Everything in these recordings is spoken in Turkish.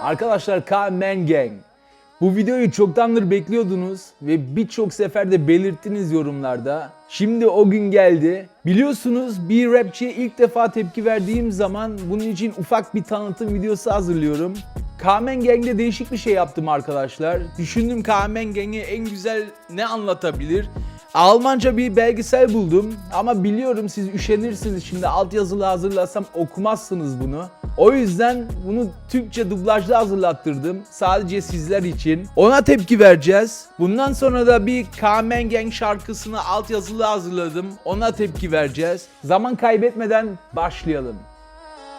Arkadaşlar K-Man Gang. Bu videoyu çoktandır bekliyordunuz ve birçok sefer de belirttiniz yorumlarda. Şimdi o gün geldi. Biliyorsunuz bir rapçiye ilk defa tepki verdiğim zaman bunun için ufak bir tanıtım videosu hazırlıyorum. Kamen Gang'de değişik bir şey yaptım arkadaşlar. Düşündüm Kamen Gang'e en güzel ne anlatabilir? Almanca bir belgesel buldum ama biliyorum siz üşenirsiniz şimdi altyazılı hazırlasam okumazsınız bunu. O yüzden bunu Türkçe dublajlı hazırlattırdım sadece sizler için. Ona tepki vereceğiz. Bundan sonra da bir Kamen Gang şarkısını altyazılı hazırladım. Ona tepki vereceğiz. Zaman kaybetmeden başlayalım.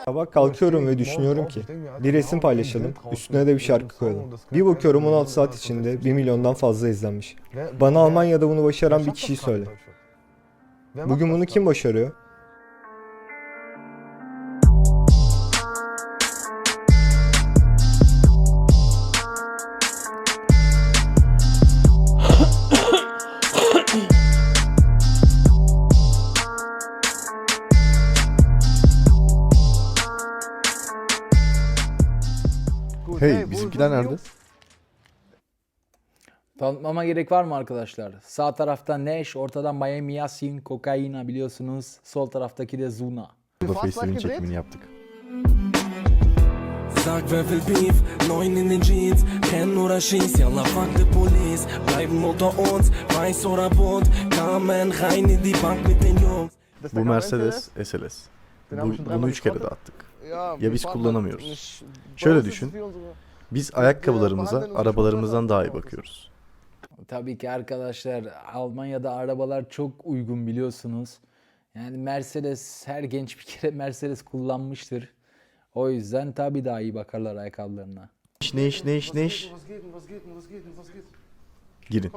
Sabah kalkıyorum ve düşünüyorum ki bir resim paylaşalım, üstüne de bir şarkı koyalım. Bir bakıyorum 16 saat içinde 1 milyondan fazla izlenmiş. Bana Almanya'da bunu başaran bir kişiyi söyle. Bugün bunu kim başarıyor? Hey bizimkiler nerede? Tanıtmama gerek var mı arkadaşlar? Sağ tarafta Nash, ortadan Miami Yasin, Kokaina biliyorsunuz. Sol taraftaki de Zuna. Burada Face'lerin çekimini yaptık. Sag wer will Beef, neun in den Jeans, kennen oder schieß, yalla fuck the police, bleiben unter uns, weiß oder bunt, kamen rein in die Bank mit den Jungs. Bu Mercedes SLS. Bu, bunu üç kere dağıttık. Ya biz kullanamıyoruz. Şöyle düşün. Biz ayakkabılarımıza arabalarımızdan daha iyi bakıyoruz. Tabii ki arkadaşlar Almanya'da arabalar çok uygun biliyorsunuz. Yani Mercedes her genç bir kere Mercedes kullanmıştır. O yüzden tabii daha iyi bakarlar ayakkabılarına. İş ne iş ne iş ne? Girin.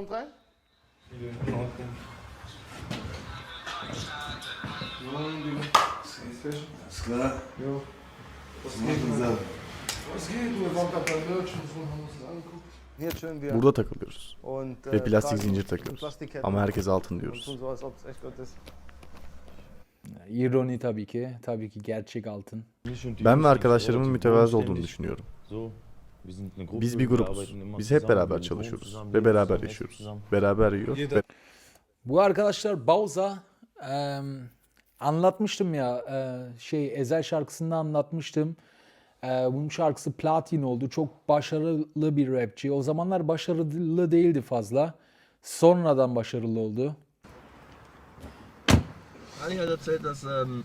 Burada takılıyoruz. Ve plastik zincir takıyoruz. Ama herkes altın diyoruz. İroni tabii ki. Tabii ki gerçek altın. Ben ve arkadaşlarımın mütevazı olduğunu düşünüyorum. Biz bir grubuz. Biz hep beraber çalışıyoruz. Ve beraber yaşıyoruz. Beraber yiyor. Ve Bu arkadaşlar Bauza eee, anlatmıştım ya eee, şey Ezel şarkısında anlatmıştım. Eee, bunun şarkısı platin oldu. Çok başarılı bir rapçi. O zamanlar başarılı değildi fazla. Sonradan başarılı oldu. Ali hat erzählt, dass ähm,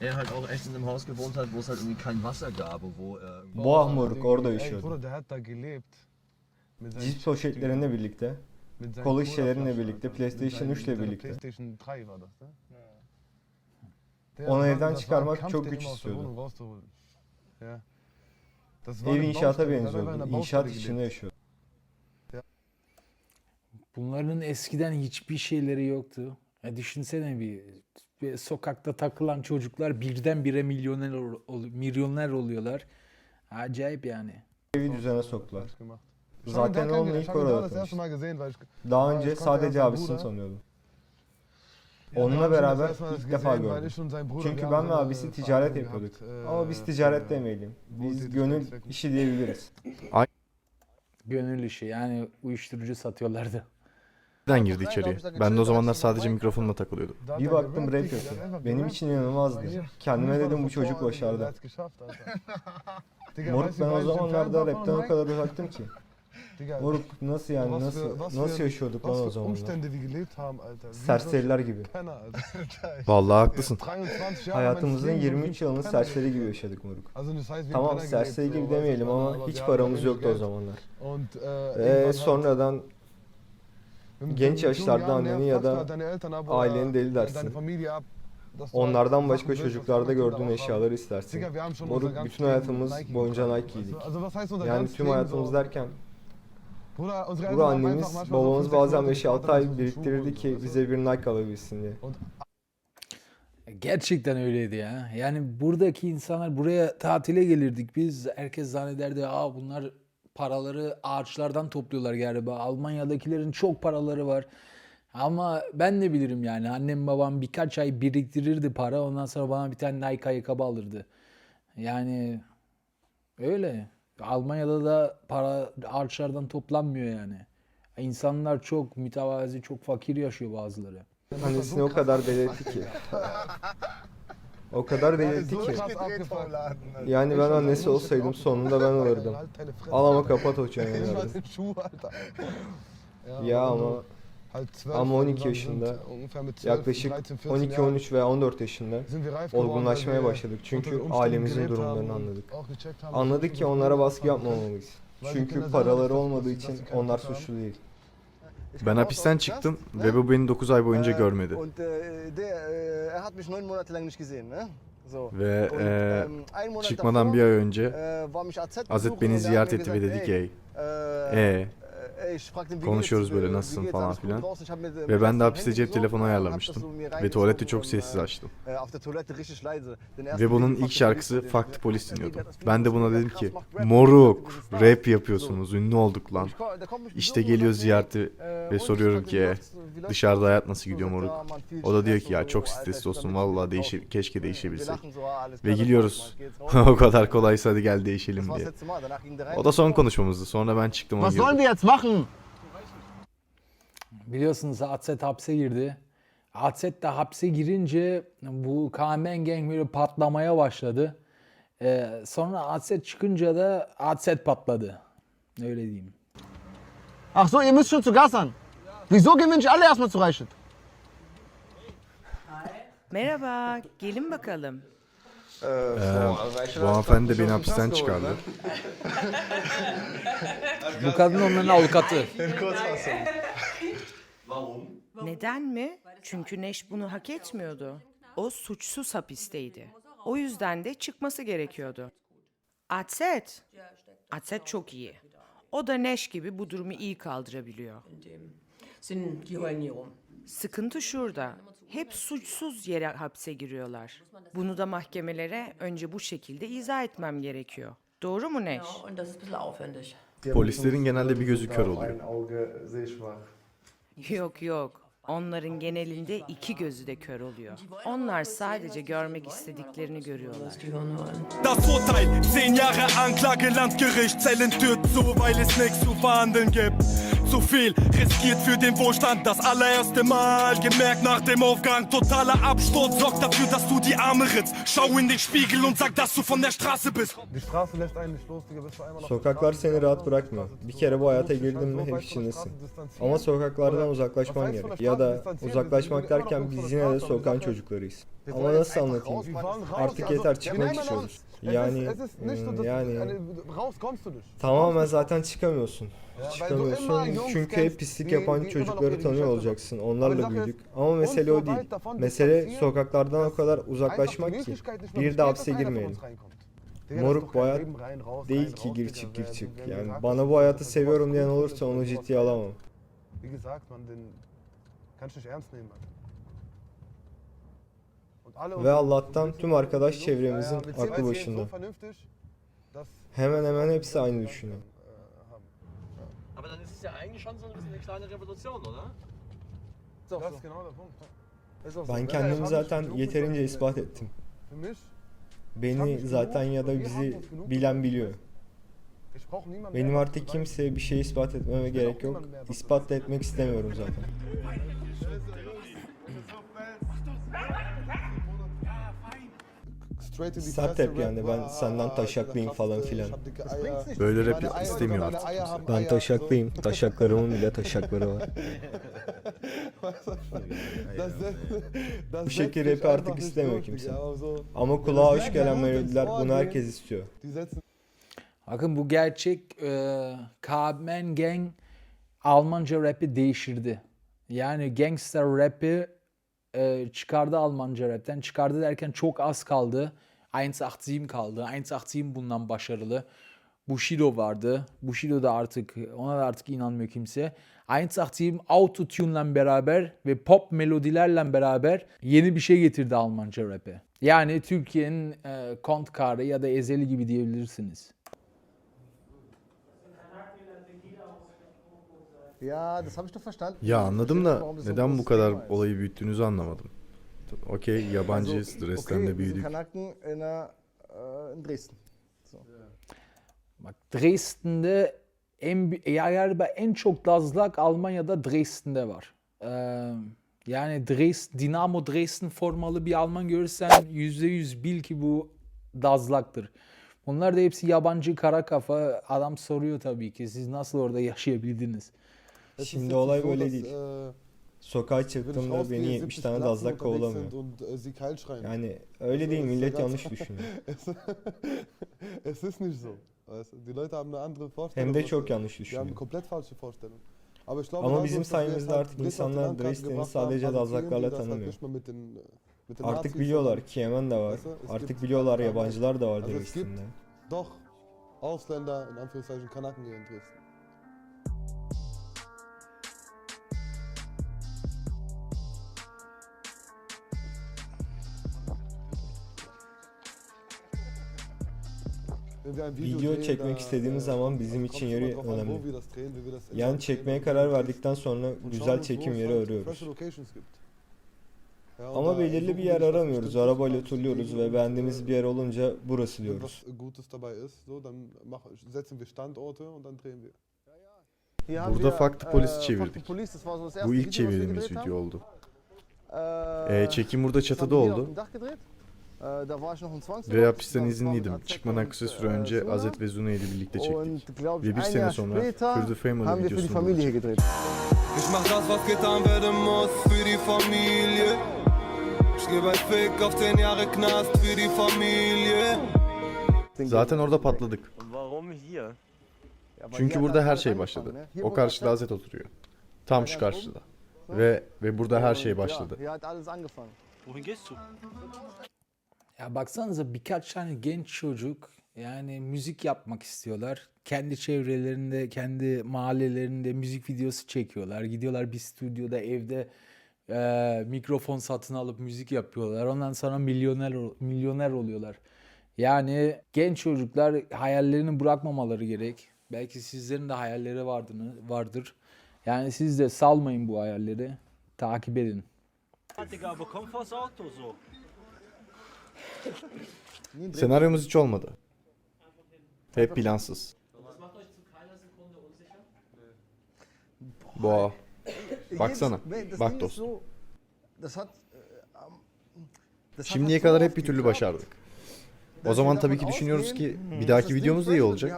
er halt auch echt in einem Haus gewohnt hat, wo es halt irgendwie kein Wasser gab, wo er irgendwie Boğa moruk orada yaşıyordu. Cips poşetlerinle birlikte, kola şişelerinle birlikte. PlayStation Mit 3 ile birlikte. PlayStation 3 war das, ne? Der Onu evden çıkarmak çok güç istiyordu. Ev inşaata benziyordu. İnşaat içinde yaşıyordu. Bunların eskiden hiçbir şeyleri yoktu. Ya düşünsene bir, bir sokakta takılan çocuklar birdenbire milyoner ol- milyoner oluyorlar. Acayip yani. Evi düzene soktular. Zaten onunla ilk orada Daha önce sadece abisini tanıyordum. Onunla beraber ilk defa gördüm. Çünkü ben ve abisi ticaret yapıyorduk. Ama biz äh, ticaret demeyelim. Biz gönül işi diyebiliriz. Gönül işi yani uyuşturucu satıyorlardı. Nereden girdi içeriye? Ben de o zamanlar sadece mikrofonla takılıyordum. Bir er baktım rap yapıyor. Benim için inanılmazdı. Kendime dedim bu çocuk başardı. Moruk ben o zamanlarda rapten o kadar uzaktım ki. Moruk nasıl yani was nasıl was für- nasıl yaşıyorduk lan o wir. Wie Serseriler gibi. Vallahi haklısın. 23 Jahre Hayatımızın meines Lebens 23 so wie yılını serseri gibi yaşadık moruk. Wir Tamam serseri gibi demeyelim ama hiç wir paramız yoktu o zamanlar. Äh, Ve sonradan genç yaşlarda anneni ya da aileni deli dersin. Du onlardan başka çocuklarda gördüğün eşyaları istersin. Wir Moruk bütün hayatımız boyunca Nike giydik. Yani tüm hayatımız derken Bruder, unsere bu Eltern haben annemiz babamız bazen Monate 5-6 gewartet, ay biriktirirdi ki bize bir Nike alabilsin diye. Gerçekten öyleydi ya. Yani buradaki insanlar buraya tatile gelirdik biz. Herkes zannederdi aa bunlar paraları ağaçlardan topluyorlar galiba. Almanya'dakilerin çok paraları var. Ama ben de bilirim yani. Annem babam birkaç ay biriktirirdi para. Ondan sonra bana bir tane Nike ayakkabı alırdı. Yani öyle. Almanya'da da para harçlardan toplanmıyor yani. İnsanlar çok mütevazi, çok fakir yaşıyor bazıları. Annesini o kadar delirtti ki. O kadar delirtti ki. Yani ben annesi olsaydım sonunda ben olurdum. Al ama kapat o çeneni. Ya ama ama 12 yaşında, yaklaşık 12, 13 veya 14 yaşında olgunlaşmaya başladık. Çünkü ailemizin durumlarını anladık. Anladık ki onlara baskı yapmamalıyız. Çünkü paraları olmadığı için onlar suçlu değil. Ben hapisten çıktım ve bu beni 9 ay boyunca görmedi. Und äh, äh, er. Ve e, ähm, çıkmadan bir ay önce äh, Azet beni er ziyaret etti ve dedi ki "Ey, "Ey, wie konuşuyoruz böyle, nasılsın falan filan. Ve ben de hapiste cep telefonu ayarlamıştım. Ve tuvaleti çok sessiz açtım. Den Ve bunun ilk şarkısı dinliyordum. Lied, das Ben de buna dedim ki moruk rap Style." yapıyorsunuz ünlü olduk lan. İşte geliyor ziyareti ve und soruyorum ki "E, "Wie läuft's- wie läuft's dışarıda so?" hayat nasıl gidiyor moruk? "Man, viel O da diyor ki ya çok stresli olsun gut değişir, drauf." keşke değişebilsek. lachen so, "Ah, alles Ve raus. o kadar kolaysa hadi gel değişelim diye. O da son konuşmamızdı. Sonra ben çıktım Was sollen wir jetzt machen? Biliyorsunuz Atset hapse girdi. Atset de hapse girince bu Kamen Gang böyle patlamaya başladı. Ee, sonra Atset çıkınca da Atset patladı. Öyle diyeyim. Ach so, ihr müsst schon zu Gas an. Wieso gehen wir nicht alle erstmal zu Reichstadt? Merhaba, gelin bakalım. Bu hanımefendi de beni hapisten çıkardı. Bu kadın onların avukatı. Neden mi? Çünkü Neş bunu hak etmiyordu. O suçsuz hapisteydi. O yüzden de çıkması gerekiyordu. Atset. Atset çok iyi. O da Neş gibi bu durumu iyi kaldırabiliyor. Sıkıntı şurada. Hep suçsuz yere hapse giriyorlar. Bunu da mahkemelere önce bu şekilde izah etmem gerekiyor. Doğru mu Neş? Polislerin genelde bir gözü kör oluyor. Yok yok. Onların genelinde iki gözü de kör oluyor. Onlar sadece görmek istediklerini görüyorlar. Das Urteil, 10 Jahre Anklage, Landgericht, Zellentür zu, weil es nichts zu verhandeln gibt. Zu viel riskiert für den Wohlstand, das allererste Mal. Gemerkt nach dem Aufgang, totaler Absturz sorgt dafür, dass du die Arme ritzt. Schau in den Spiegel und sag, dass du von der Straße bist. Die Straße lässt einen nicht los, Digga, bis du einmal Sokaklar seni rahat bırakmıyor. Bir kere bu hayata girdin mi hep içindesin. Ama sokaklardan uzaklaşman gerek. Ya da uzaklaşmak derken biz yine de sokağın çocuklarıyız. Ama nasıl anlatayım? Artık yeter çıkmak istiyoruz. Yani hmm, yani raus kommst du nicht. tamamen zaten çıkamıyorsun. Çıkamıyorsun çünkü hep pislik yapan çocukları tanıyor olacaksın. Onlarla büyüdük. Ama mesele o değil. Mesele sokaklardan o kadar uzaklaşmak ki bir de hapse girmeyelim. Moruk bu hayat Değil ki gir çık gir çık. Yani bana bu hayatı seviyorum diyen olursa onu ciddiye alamam. Wie gesagt, man, den kannst du nicht ernst nehmen, Ve Allah'tan tüm arkadaş çevremizin aklı başında. Hemen hemen hepsi aynı düşünüyor. Aber dann ist es ja eigentlich schon so ein bisschen eine kleine Revolution, oder? Das ist genau der Punkt. Ben kendimi zaten yeterince ispat ettim. Beni zaten ya da bizi bilen biliyor. Benim artık kimseye bir şey ispat etmeme gerek yok. İspat da etmek istemiyorum zaten. Sert hep yani Rap ben senden taşaklıyım falan filan. Böyle rap Meine Eier, istemiyor artık kimse. Ben Eier, taşaklıyım. Taşaklarımın bile taşakları var. Bu dich rapi artık istemiyor kimse. Ama kulağa hoş gelen melodiler bunu herkes istiyor. Bakın bu gerçek e, Kamen Gang Almanca rap'i değiştirdi. Yani gangster rap'i e, çıkardı Almanca rapten. Çıkardı derken çok az kaldı. 187 kaldı. 187 bundan başarılı. Bushido vardı. Bushido da artık ona da artık inanmıyor kimse. 187 autotune'la beraber ve pop melodilerle beraber yeni bir şey getirdi Almanca rap'e. Yani Türkiye'nin e, Kont Karı ya da Ezeli gibi diyebilirsiniz. Ja, das habe ich doch verstanden. Ya anladım da neden bu kadar olayı büyüttüğünüzü anlamadım. Okey yabancı stresten okay, de büyüdük. Kanaken in, der, in Dresden. Bak Dresden'de en ya galiba en çok Dazlak Almanya'da Dresden'de var. Ee, yani Dresden, Dinamo Dresden formalı bir Alman görürsen %100 bil ki bu Dazlak'tır. Bunlar da hepsi yabancı kara kafa. Adam soruyor tabii ki siz nasıl orada yaşayabildiniz? Şimdi olay böyle değil. Sokağa çıktığımda beni 70 tane dazlak kovalamıyor. Yani öyle değil millet yanlış düşünüyor. Es ist nicht so. Weißt du? Die Leute haben eine andere Vorstellung. Hem de çok yanlış düşünüyor. Ama bizim sayemizde artık insanlar Dresden'i sadece Dazlaklarla tanımıyor. Artık biliyorlar ki Yemen de var. Artık biliyorlar yabancılar da var Dresden'de. Doch, Ausländer, in Anführungszeichen Kanaken hier in Dresden. Video çekmek istediğimiz äh, zaman bizim için yeri önemli. Yani çekmeye karar verdikten sonra güzel çekim yeri arıyoruz. Ama belirli bir yer aramıyoruz. Arabayla turluyoruz ve beğendiğimiz bir yer olunca burası diyoruz. Burada Fuck the äh, çevirdik. Bu ilk çevirdiğimiz video oldu. Äh, Ee, çekim burada çatıda oldu. Äh. Ve hapisten izinliydim. Çıkmadan kısa süre äh, önce. Azet ve Zuna ile birlikte çektik. Ve bir sene sonra the Family videosunu gedreht. Ich mach das, was getan werden muss für die Familie. Ich gebe ein Fick auf 10 Jahre Knast für die Familie. Zaten orada patladık. Çünkü burada her şey başladı. O karşıda Azet oturuyor. Tam şu karşıda. Ve ve burada her şey başladı. Wohin gehst du? Ya baksanıza birkaç tane genç çocuk yani müzik yapmak istiyorlar. Kendi çevrelerinde, kendi mahallelerinde müzik videosu çekiyorlar. Gidiyorlar bir stüdyoda, evde eee, mikrofon satın alıp müzik yapıyorlar. Ondan sonra milyoner milyoner oluyorlar. Yani genç çocuklar hayallerini bırakmamaları gerek. Belki sizlerin de hayalleri vardır. Yani siz de salmayın bu hayalleri. Takip edin. Digga, wo kommt vors? Senaryomuz hiç olmadı. Hep plansız. Boğa. Baksana. Bak dostum. äh, Şimdiye kadar hep bir türlü başardık. O zaman tabii ki düşünüyoruz ki bir dahaki videomuz da iyi olacak.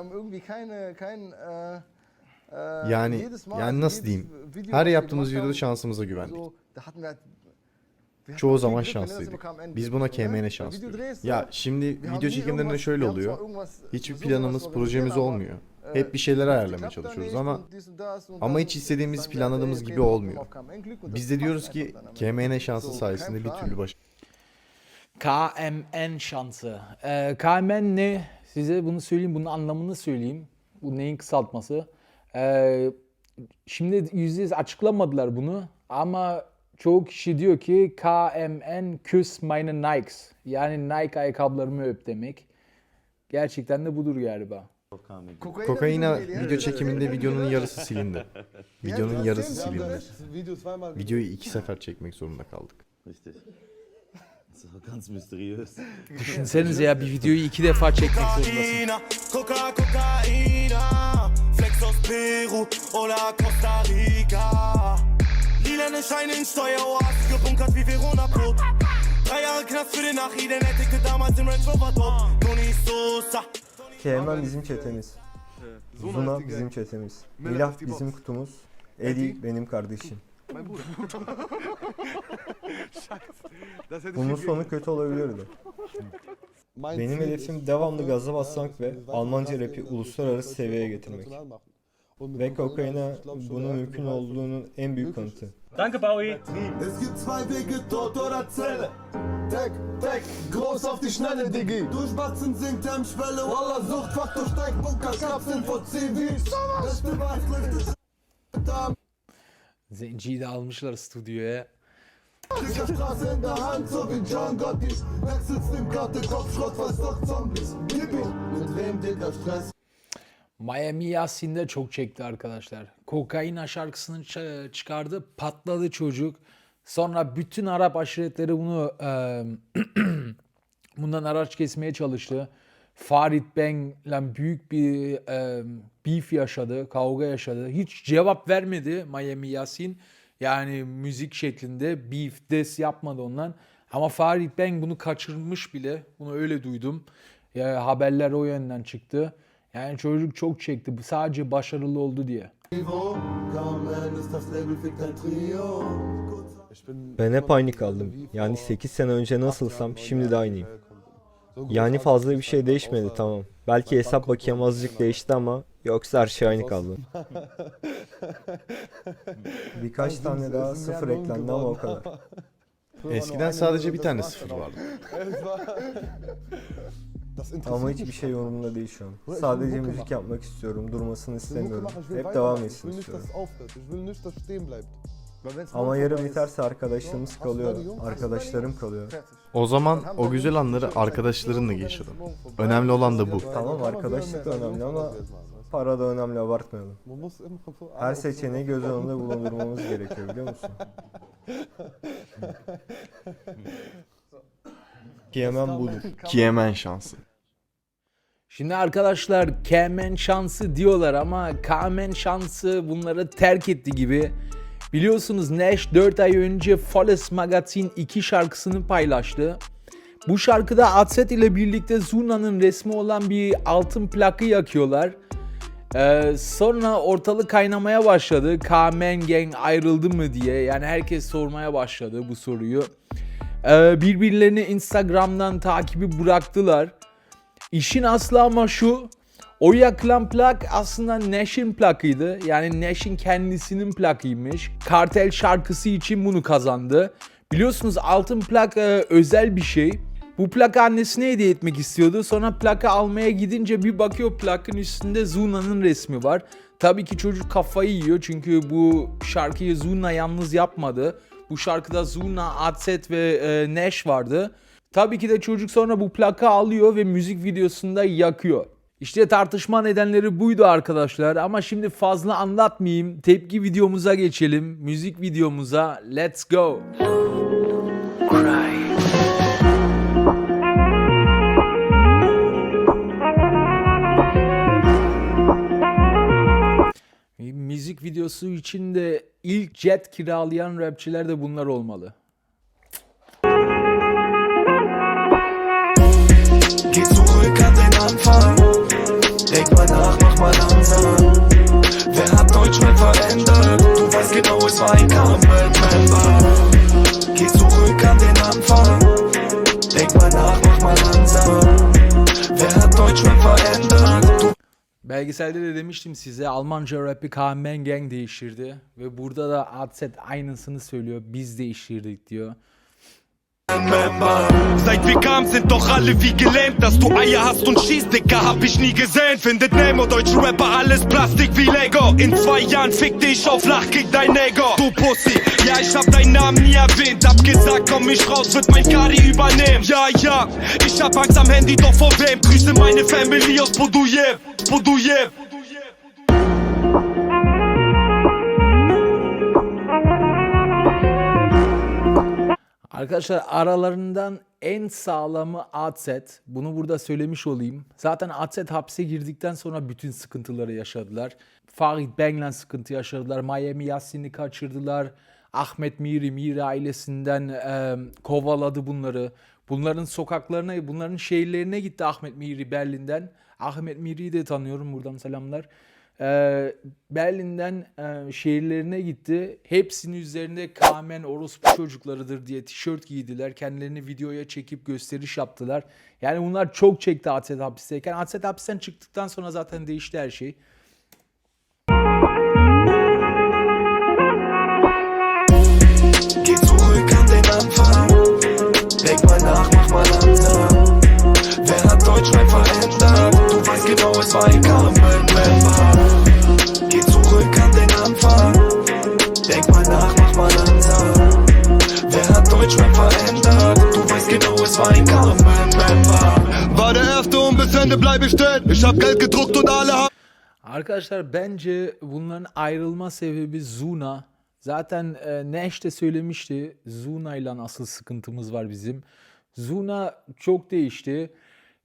Äh, äh, Yani yani nasıl diyeyim? Her yaptığımız videoda şansımıza güvendik. Çoğu zaman şanslıydık. Biz buna? KMN Weil şans Video diyoruz. drehst, Ya şimdi video çekimlerinde şöyle oluyor. Hiçbir planımız, projemiz olmuyor. Hep bir şeyler ayarlamaya çalışıyoruz ama ama hiç istediğimiz, planladığımız gibi olmuyor. Biz de diyoruz ki. KMN şansı sayesinde bir türlü baş KMN şansı. Ee, KMN ne? Size bunu söyleyeyim, bunun anlamını söyleyeyim. Bu neyin kısaltması? Ee, şimdi yüzde yüz açıklamadılar bunu ama çoğu kişi diyor ki KMN küs meine Nikes. Yani Nike ayakkabılarımı öp demek. Gerçekten de budur galiba. Kokaina Video video çekiminde videonun yarısı silindi. Videonun yarısı silindi. Videoyu iki sefer çekmek zorunda kaldık. Richtig. So ganz mysteriös. Düşünsenize ya bir videoyu iki defa çekmek zorundasın. Kokaina, Coca, Kokaina. Flex aus Peru oder Costa Rica. Lilane Scheine in Steueroasen gebunkert wie Verona Brot. Drei Jahre Knast für den Nachrichten, entdeckte damals den Range Rover dort. Tony Sosa. Kemal bizim çetemiz. Zuna bizim çetemiz. Milah bizim kutumuz. Eddie benim kardeşim. Bunun sonu kötü olabilirdi. Benim hedefim devamlı gaza basmak ve Almanca rapi uluslararası seviyeye getirmek. Ve Kokaina bunun mümkün olduğunun en büyük kanıtı. Danke, Bowie. Es gibt zwei Wege, Tod oder Zelle. Tek, tek, groß auf die Schnelle, Diggi. Durchbatzen singt Hemmschwelle, Wallah, Suchtfach durchsteigt Bunker, Schnapsen vor Zivis. Beste Beweis, Zenciyi de almışlar stüdyoya. Krieg Straße in der Hand, so wie John Gotti. Wechselst den Katte, Kopfschrott, was doch Zombies. Gibi, mit wem, Digga, Stress? Miami Yasin'de çok çekti arkadaşlar. Kokaina şarkısını çıkardı, patladı çocuk. Sonra bütün Arap aşiretleri bunu e, bundan araç kesmeye çalıştı. Farid Bang'le büyük bir e, beef yaşadı, kavga yaşadı. Hiç cevap vermedi Miami Yasin. Yani müzik şeklinde beef, des yapmadı ondan. Ama Farid Bang bunu kaçırmış bile. Bunu öyle duydum. Ya, haberler o yönden çıktı. Yani çocuk çok çekti. Sadece başarılı oldu diye. Ben hep aynı kaldım. Yani 8 sene önce nasılsam şimdi de aynıyım. Yani fazla bir şey değişmedi tamam. Belki hesap bakiyem azıcık değişti ama yoksa her şey aynı kaldı. Birkaç tane daha sıfır eklendi ama o kadar. Eskiden sadece bir tane sıfır vardı. Ama hiçbir şey yorumumda değil şu an. Sadece müzik yapmak istiyorum, durmasını istemiyorum. Hep devam etsin istiyorum. Ama yarın biterse arkadaşlarımız kalıyor, arkadaşlarım kalıyor. O zaman o güzel anları arkadaşlarınla geçirdin. Önemli olan da bu. Tamam arkadaşlık da önemli ama para da önemli abartmayalım. Her seçeneği göz önünde bulundurmamız gerekiyor biliyor musun? Ki hemen budur. Ki hemen şansı. Şimdi arkadaşlar Kemen şansı diyorlar ama Kamen şansı bunları terk etti gibi. Biliyorsunuz Nash 4 ay önce Folles Magazine 2 şarkısını paylaştı. Bu şarkıda Atset ile birlikte Zuna'nın resmi olan bir altın plakı yakıyorlar. Ee, sonra ortalık kaynamaya başladı. Kamen Gang ayrıldı mı diye. Yani herkes sormaya başladı bu soruyu. Ee, birbirlerini Instagram'dan takibi bıraktılar. İşin aslı ama şu. O yakılan plak aslında Nash'in plakıydı. Yani Nash'in kendisinin plakıymış. Kartel şarkısı için bunu kazandı. Biliyorsunuz altın plak e, özel bir şey. Bu plaka annesine hediye etmek istiyordu. Sonra plaka almaya gidince bir bakıyor plakın üstünde Zuna'nın resmi var. Tabii ki çocuk kafayı yiyor çünkü bu şarkıyı Zuna yalnız yapmadı. Bu şarkıda Zuna, Atset ve e, Nash vardı. Tabii ki de çocuk sonra bu plaka alıyor ve müzik videosunda yakıyor. İşte tartışma nedenleri buydu arkadaşlar ama şimdi fazla anlatmayayım. Tepki videomuza geçelim. Müzik videomuza. Let's go. Müzik videosu için de ilk jet kiralayan rapçiler de bunlar olmalı. Wer hat Deutschrap verändert? Du weißt genau, es war ein Comeback-Member. Geh zurück an den Anfang. Denk mal nach, mach mal langsam. Wer hat Deutschrap verändert? Belgeselde de demiştim size Almanca rap'i Kamen Gang değiştirdi. Ve burada da Adset aynısını söylüyor. Biz değiştirdik diyor. Seit wir kamen sind doch alle wie gelähmt Dass du Eier hast und schießt, Dicker, hab ich nie gesehen. Findet Nemo, deutsche Rapper, alles Plastik wie Lego. In zwei Jahren fick dich auf Lach, krieg dein Ego. Du Pussy, ja ich hab deinen Namen nie erwähnt. Hab gesagt, komm ich raus, wird mein Kari übernehmen. Ja, ja, ich hab Angst am Handy, doch vor wem? Grüße meine Family aus Budujew, Budujew Arkadaşlar aralarından en sağlamı Adset. Bunu burada söylemiş olayım. Zaten Adset hapse girdikten sonra bütün sıkıntıları yaşadılar. Farid Bang'le sıkıntı yaşadılar. Miami Yasin'i kaçırdılar. Ahmet Miri, Miri ailesinden e, kovaladı bunları. Bunların sokaklarına, bunların şehirlerine gitti Ahmet Miri Berlin'den. Ahmet Miri'yi de tanıyorum buradan selamlar. Ee, Berlin'den e, şehirlerine gitti. Hepsinin üzerinde Kamen orospu çocuklarıdır diye tişört giydiler. Kendilerini videoya çekip gösteriş yaptılar. Yani bunlar çok çekti Atset hapisteyken. Atset hapisten çıktıktan sonra zaten değişti her şey. Wer hat Deutschrap verändert? Du weißt genau, es war ein. War ein. War der erste und bis Ende bleib ich stehen. Ich hab Geld gedruckt und alle haben. Arkadaşlar bence bunların ayrılma sebebi Zuna. Zaten e, Nash de söylemişti. Zuna ile asıl sıkıntımız var bizim. Zuna çok değişti.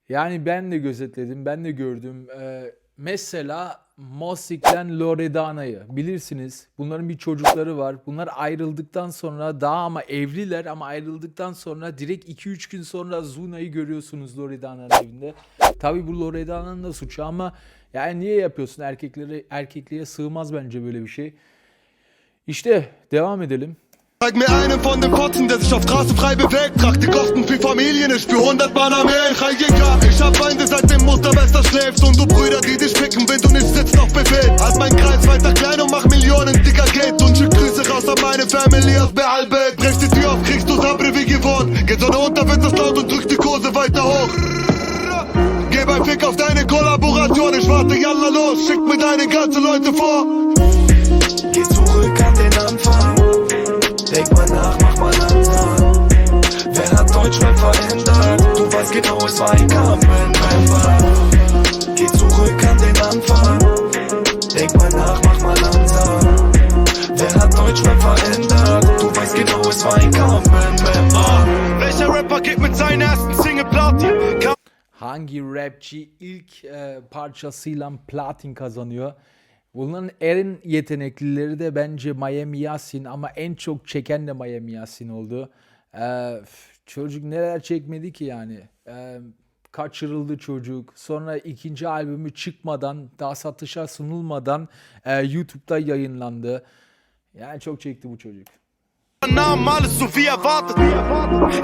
Yani ben de gözetledim, ben de gördüm. Ee, mesela Mosik'ten Loredana'yı bilirsiniz. Bunların bir çocukları var. Bunlar ayrıldıktan sonra daha ama evliler ama ayrıldıktan sonra direkt 2-3 gün sonra Zuna'yı görüyorsunuz Loredana'nın evinde. Tabi bu Loredana'nın da suçu ama yani niye yapıyorsun? Erkeklere, erkekliğe sığmaz bence böyle bir şey. İşte devam edelim. Zeig mir einen von den Fotzen, der sich auf Straße frei bewegt. Trag die Kosten für Familien, ich spür 100 Banner mehr in Rhein-Jäger. Ich hab Feinde, seitdem Musterbester schläft. Und du Brüder, die dich picken, wenn du nicht sitzt auf Befehl. Halt mein Kreis weiter klein und mach Millionen, Dicker geht. Und schick Grüße raus an meine Family aus Bealbek. Brech die Tür auf, kriegst du Sabre wie gewohnt. Geht Sonne unter, wird das laut und drück die Kurse weiter hoch. Gib ein Fick auf deine Kollaboration, ich warte, jalla los. Schick mir deine ganzen Leute vor. Geh zurück an den Anfang. Deutschland verändert? Du weißt genau, es war ein Kampf Geh zurück an den Anfang. Denk mal nach, mach mal langsam. Wer hat Deutschland verändert? Du weißt genau, es war ein Kampf Welcher Rapper geht mit seinen ersten Single Platin? hangi rapçi ilk e, parçasıyla platin kazanıyor? Bunların en yeteneklileri de bence Miami Yasin ama en çok çeken de Miami Yasin oldu. E, f- çocuk neler çekmedi ki yani. E, kaçırıldı çocuk. Sonra ikinci albümü çıkmadan, daha satışa sunulmadan e, YouTube'da yayınlandı. Yani çok çekti bu çocuk. Namen so wie erwartet.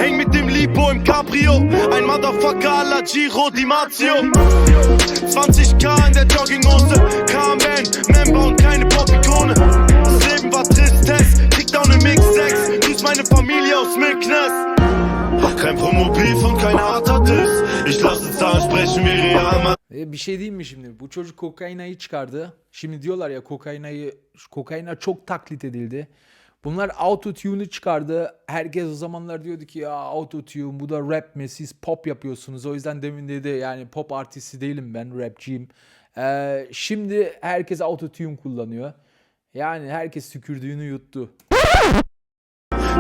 Häng mit dem Lipo im Cabrio. Ein Motherfucker la Giro Di Marzio. 20k in der Jogginghose. KMN, Member und keine Pop-Ikone. Das Leben war Tristesse. Kickdown im Mix-6. Grüß meine Familie aus Milkness. Kein Promobeef und kein harter Diss. Ich lasse Zahlen sprechen wie Real. E, bir şey diyeyim mi şimdi? Bu çocuk kokainayı çıkardı. Şimdi diyorlar ya kokainayı, kokaina çok taklit edildi. Bunlar autotune'u çıkardı. Herkes o zamanlar diyordu ki ya autotune bu da rap mi siz pop yapıyorsunuz. O yüzden demin dedi yani pop artisti değilim ben rapçiyim. Ee, şimdi herkes autotune kullanıyor. Yani herkes tükürdüğünü yuttu.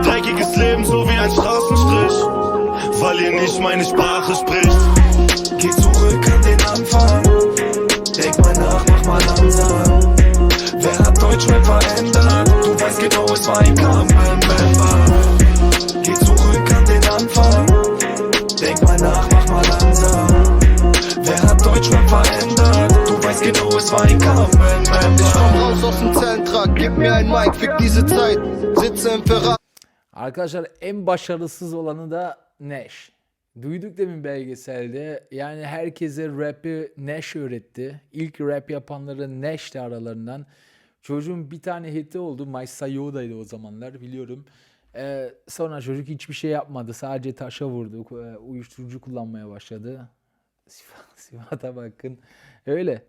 Dreckiges Leben so wie ein Straßenstrich, weil ihr nicht meine Sprache spricht. Geh zurück an den Anfang, denk mal nach, mach mal langsam. Wer hat Deutschrap verändert? Du weißt genau, es war ein Kampf Geh zurück an den Anfang, denk mal nach, mach mal langsam. Wer hat Deutschrap verändert? Du weißt genau, es war ein Kampf Ich komm raus aus dem Zellentrakt, gib mir ein Mic, fick diese Zeit. Sitze im Ferrari. Arkadaşlar en başarısız olanı da Nash. Duyduk demin belgeselde. Yani herkese rap'i Nash öğretti. İlk rap yapanları Nash de aralarından. Çocuğun bir tane hiti oldu. My Sayoda'ydı o zamanlar biliyorum. Ee, sonra çocuk hiçbir şey yapmadı. Sadece taşa vurdu. Ee, Uyuşturucu kullanmaya başladı. Sıfat- Sıfata bakın. Öyle.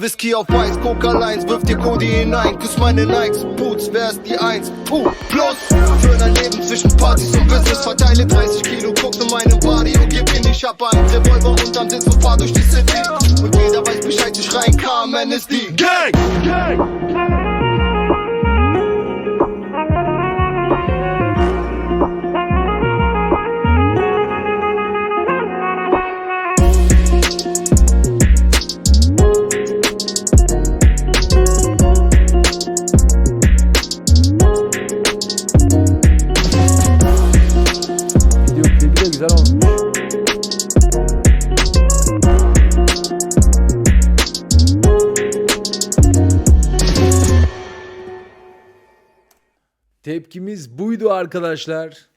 Whisky auf Weiß, Coca Lines, wirf dir Cody hinein, küss meine Nikes, Boots, wer ist die Eins? Puh, plus, für dein Leben zwischen Partys und Business, verteile 30 Kilo, guck in meinem Body und gib ihn, ich hab einen Revolver unterm Sitz und fahr durch die City. Und jeder weiß Bescheid, ich rein, Carmen ist die Gang! Tepkimiz buydu arkadaşlar.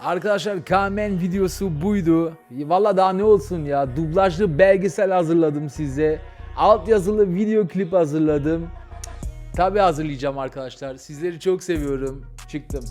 Arkadaşlar Kamen videosu buydu. Valla daha ne olsun ya. Dublajlı belgesel hazırladım size. Altyazılı video klip hazırladım. Tabi hazırlayacağım arkadaşlar. Sizleri çok seviyorum. Çıktım.